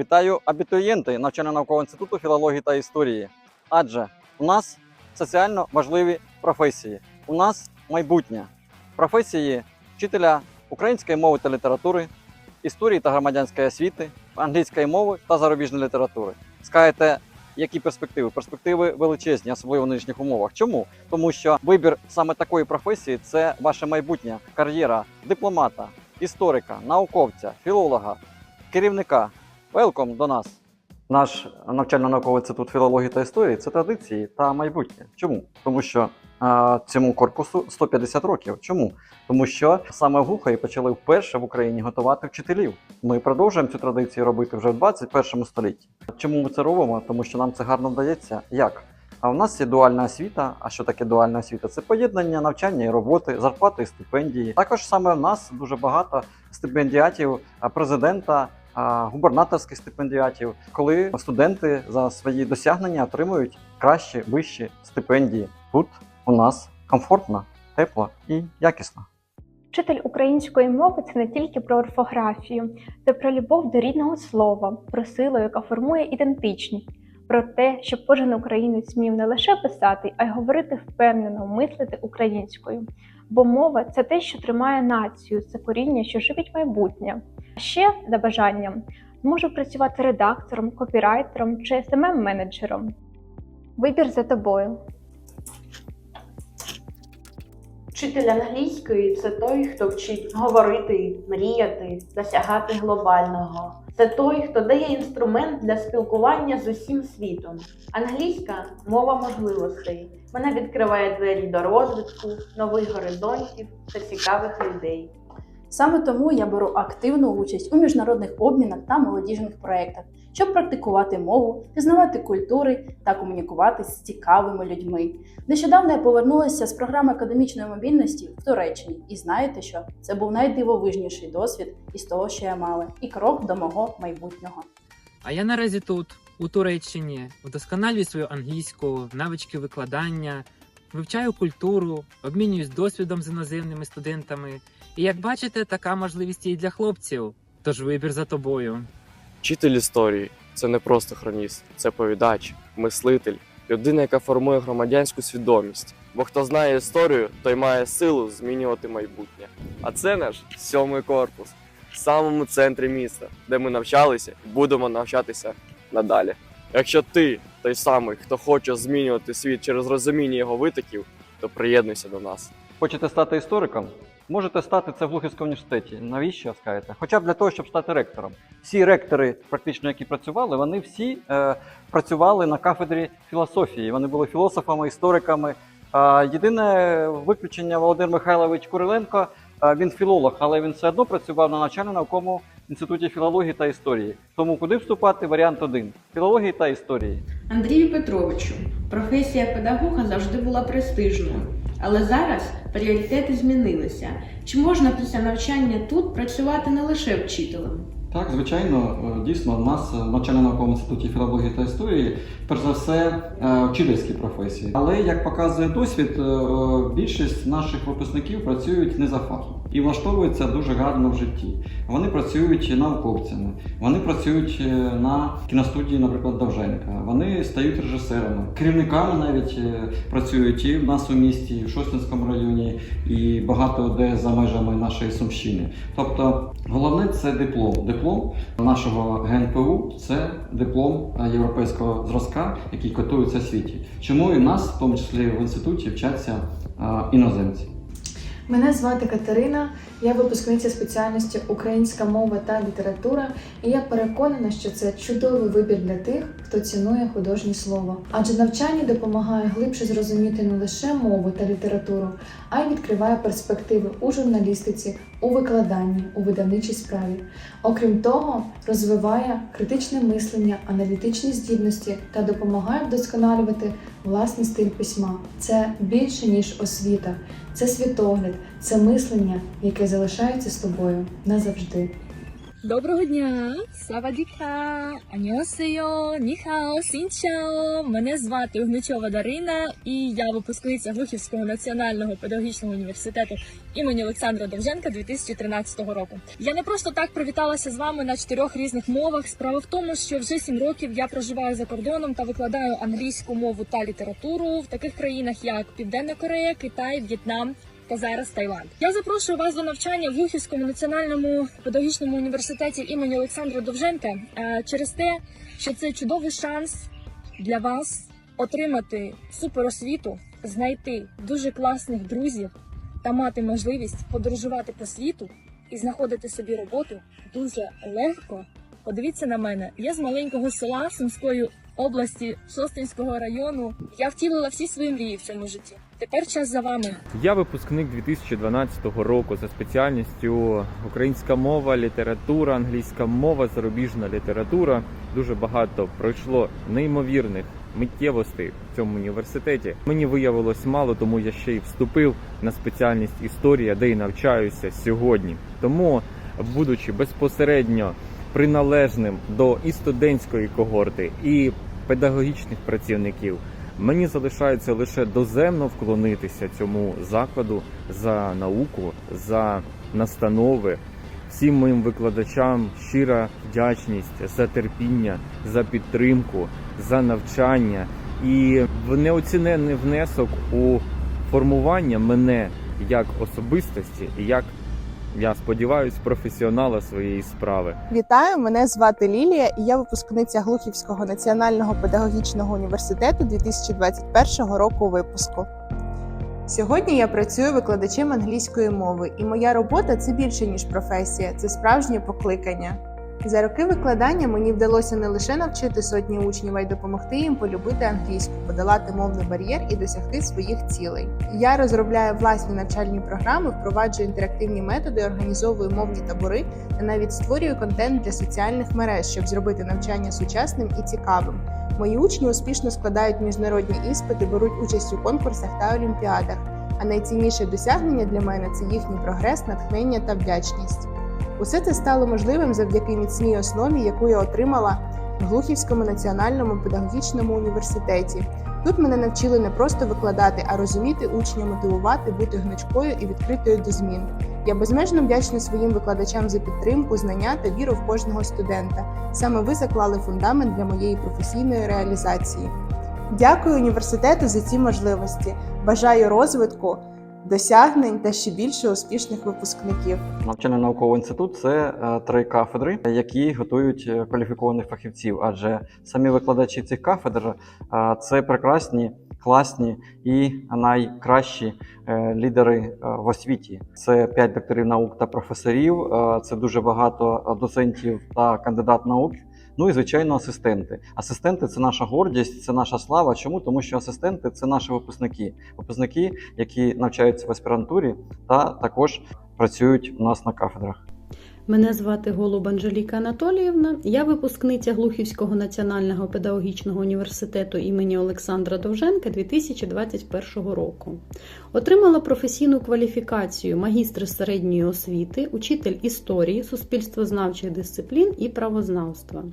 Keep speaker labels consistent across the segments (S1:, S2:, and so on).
S1: Вітаю абітурієнти навчально-наукового інституту філології та історії. Адже у нас соціально важливі професії. У нас майбутнє професії вчителя української мови та літератури, історії та громадянської освіти, англійської мови та зарубіжної літератури. Скажете, які перспективи? Перспективи величезні, особливо в нинішніх умовах. Чому? Тому що вибір саме такої професії це ваше майбутнє, кар'єра дипломата, історика, науковця, філолога, керівника. Велком до нас. Наш навчально-науковий інститут філології та історії це традиції та майбутнє. Чому? Тому що а, цьому корпусу 150 років. Чому? Тому що саме в Глухові почали вперше в Україні готувати вчителів. Ми продовжуємо цю традицію робити вже в 21 столітті. Чому ми це робимо? Тому що нам це гарно вдається. Як? А в нас є дуальна освіта. А що таке дуальна освіта? Це поєднання навчання і роботи, зарплати і стипендії. Також саме в нас дуже багато стипендіатів президента, губернаторських стипендіатів, коли студенти за свої досягнення отримують кращі, вищі стипендії. Тут у нас комфортно, тепло і якісно.
S2: Вчитель української мови це не тільки про орфографію, це про любов до рідного слова, про силу, яка формує ідентичність, про те, щоб кожен українець вмів не лише писати, а й говорити впевнено, мислити українською. Бо мова це те, що тримає націю, це коріння, що живить майбутнє. Ще за бажанням можу працювати редактором, копірайтером чи smm менеджером Вибір за тобою.
S3: Вчитель англійської це той, хто вчить говорити, мріяти, досягати глобального. Це той, хто дає інструмент для спілкування з усім світом. Англійська мова можливостей. Вона відкриває двері до розвитку, нових горизонтів та цікавих людей.
S4: Саме тому я беру активну участь у міжнародних обмінах та молодіжних проєктах, щоб практикувати мову, пізнавати культури та комунікувати з цікавими людьми. Нещодавно я повернулася з програми академічної мобільності в Туреччині, і знаєте що? Це був найдивовижніший досвід із того, що я мала, і крок до мого майбутнього.
S5: А я наразі тут, у Туреччині, вдосконалюю свою англійську, навички викладання, вивчаю культуру, обмінююсь досвідом з іноземними студентами. І як бачите, така можливість є і для хлопців. Тож вибір за тобою.
S6: Вчитель історії це не просто хроніст, це повідач, мислитель, людина, яка формує громадянську свідомість. Бо хто знає історію, той має силу змінювати майбутнє. А це наш сьомий корпус в самому центрі міста, де ми навчалися і будемо навчатися надалі. Якщо ти той самий, хто хоче змінювати світ через розуміння його витоків, то приєднуйся до нас.
S1: Хочете стати істориком? Можете стати це в Глухівському університеті. Навіщо скажете? Хоча б для того, щоб стати ректором. Всі ректори, практично які працювали, вони всі е, працювали на кафедрі філософії. Вони були філософами, істориками. А єдине виключення Володимир Михайлович Куриленко. е, Він філолог, але він все одно працював на навчально-науковому інституті філології та історії. Тому куди вступати? Варіант один філології та історії.
S7: Андрію Петровичу, професія педагога завжди була престижною, але зараз пріоритети змінилися. Чи можна після навчання тут працювати не лише вчителем?
S1: Так, звичайно, е, дійсно, у нас в навчально-науковому інституті філології та історії, перш за все, е, вчительські професії. Але як показує досвід, е, е, більшість наших випускників працюють не за фахом і влаштовуються дуже гарно в житті. Вони працюють науковцями, вони працюють е, на кіностудії, наприклад, Довженка. Вони стають режисерами, керівниками навіть е, працюють і в нас у місті, і в Шостинському районі, і багато де за межами нашої Сумщини. Тобто головне це диплом. Диплом нашого ГНПУ це диплом е, європейського зразка, який котується в світі. Чому і в нас, в тому числі в інституті, вчаться е, іноземці.
S8: Мене звати Катерина, я випускниця спеціальності Українська мова та література, і я переконана, що це чудовий вибір для тих, хто цінує художнє слово. Адже навчання допомагає глибше зрозуміти не лише мову та літературу, а й відкриває перспективи у журналістиці, у викладанні, у видавничій справі. Окрім того, розвиває критичне мислення, аналітичні здібності та допомагає вдосконалювати власний стиль письма. Це більше ніж освіта, це світогляд, це мислення, яке залишається з тобою назавжди.
S9: Доброго дня! Савадіка! Аньосео, ніхао, сінчао! Мене звати Угничова Дарина, і я випускниця Глухівського національного педагогічного університету імені Олександра Довженка 2013 року. Я не просто так привіталася з вами на чотирьох різних мовах. Справа в тому, що вже сім років я проживаю за кордоном та викладаю англійську мову та літературу в таких країнах, як Південна Корея, Китай, В'єтнам та зараз Таїланд. Я запрошую вас до навчання в Глухівському національному педагогічному університеті імені Олександра Довженка е, через те, що це чудовий шанс для вас отримати суперосвіту, знайти дуже класних друзів та мати можливість подорожувати по світу і знаходити собі роботу дуже легко. Подивіться на мене, я з маленького села Сумської області Шостинського району. Я втілила всі свої мрії в цьому житті. Тепер час за вами.
S10: Я випускник 2012 року за спеціальністю українська мова, література, англійська мова, зарубіжна література. Дуже багато пройшло неймовірних миттєвостей в цьому університеті. Мені виявилось мало, тому я ще й вступив на спеціальність історія, де й навчаюся сьогодні. Тому, будучи безпосередньо приналежним до і студентської когорти, і педагогічних працівників. Мені залишається лише доземно вклонитися цьому закладу за науку, за настанови. Всім моїм викладачам щира вдячність за терпіння, за підтримку, за навчання і в неоціненний внесок у формування мене як особистості, як я сподіваюся, професіонала своєї справи.
S11: Вітаю, мене звати Лілія, і я випускниця Глухівського національного педагогічного університету 2021 року випуску. Сьогодні я працюю викладачем англійської мови, і моя робота це більше ніж професія, це справжнє покликання. За роки викладання мені вдалося не лише навчити сотні учнів, а й допомогти їм полюбити англійську, подолати мовний бар'єр і досягти своїх цілей. Я розробляю власні навчальні програми, впроваджую інтерактивні методи, організовую мовні табори та навіть створюю контент для соціальних мереж, щоб зробити навчання сучасним і цікавим. Мої учні успішно складають міжнародні іспити, беруть участь у конкурсах та олімпіадах. А найцінніше досягнення для мене це їхній прогрес, натхнення та вдячність. Усе це стало можливим завдяки міцній основі, яку я отримала в Глухівському національному педагогічному університеті. Тут мене навчили не просто викладати, а розуміти учня, мотивувати, бути гнучкою і відкритою до змін. Я безмежно вдячна своїм викладачам за підтримку, знання та віру в кожного студента. Саме ви заклали фундамент для моєї професійної реалізації. Дякую університету за ці можливості. Бажаю розвитку, досягнень та ще більше успішних випускників.
S1: Навчально-науковий інститут це е, три кафедри, які готують е, кваліфікованих фахівців. Адже самі викладачі цих кафедр е, це прекрасні, класні і найкращі лідери в освіті. Це п'ять докторів наук та професорів. Це дуже багато доцентів та кандидат наук. Ну і звичайно, асистенти. Асистенти це наша гордість, це наша слава. Чому? Тому що асистенти це наші випускники, випускники, які навчаються в аспірантурі та також працюють у нас на кафедрах.
S12: Мене звати Голуб Анжеліка Анатоліївна. Я випускниця Глухівського національного педагогічного університету імені Олександра Довженка 2021 року. Отримала професійну кваліфікацію магістр середньої освіти, учитель історії, суспільствознавчих дисциплін і правознавства.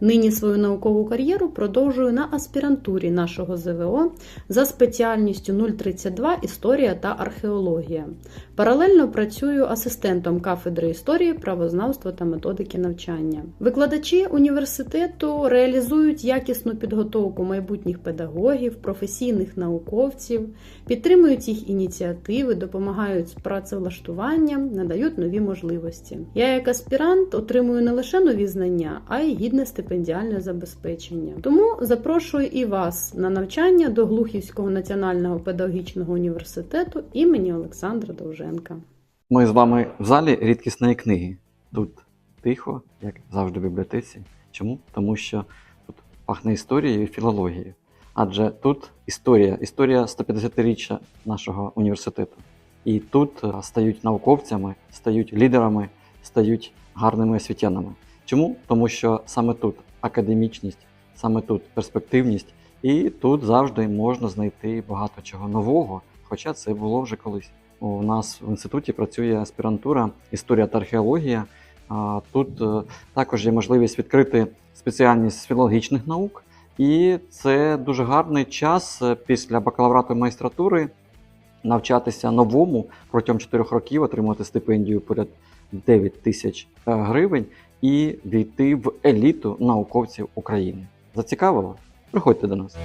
S12: Нині свою наукову кар'єру продовжую на аспірантурі нашого ЗВО за спеціальністю 032 Історія та археологія. Паралельно працюю асистентом кафедри історії, правознавства та методики навчання. Викладачі університету реалізують якісну підготовку майбутніх педагогів, професійних науковців, підтримують їх ініціативи, допомагають з працевлаштуванням, надають нові можливості. Я, як аспірант, отримую не лише нові знання, а й гідне стипендіальне забезпечення. Тому запрошую і вас на навчання до Глухівського національного педагогічного університету імені Олександра Довженка.
S1: Ми з вами в залі рідкісної книги. Тут тихо, як завжди в бібліотеці. Чому? Тому що тут пахне історією і філологією. Адже тут історія, історія 150-річчя нашого університету. І тут е, стають науковцями, стають лідерами, стають гарними освітянами. Чому? Тому що саме тут академічність, саме тут перспективність, і тут завжди можна знайти багато чого нового, хоча це було вже колись. У нас в інституті працює аспірантура історія та археологія, Тут е, також є можливість відкрити спеціальність філологічних наук, і це дуже гарний час е, після бакалаврату і магістратури навчатися новому протягом 4 років, отримувати стипендію поряд 9 тисяч е, гривень і війти в еліту науковців України. Зацікавило? Приходьте до нас.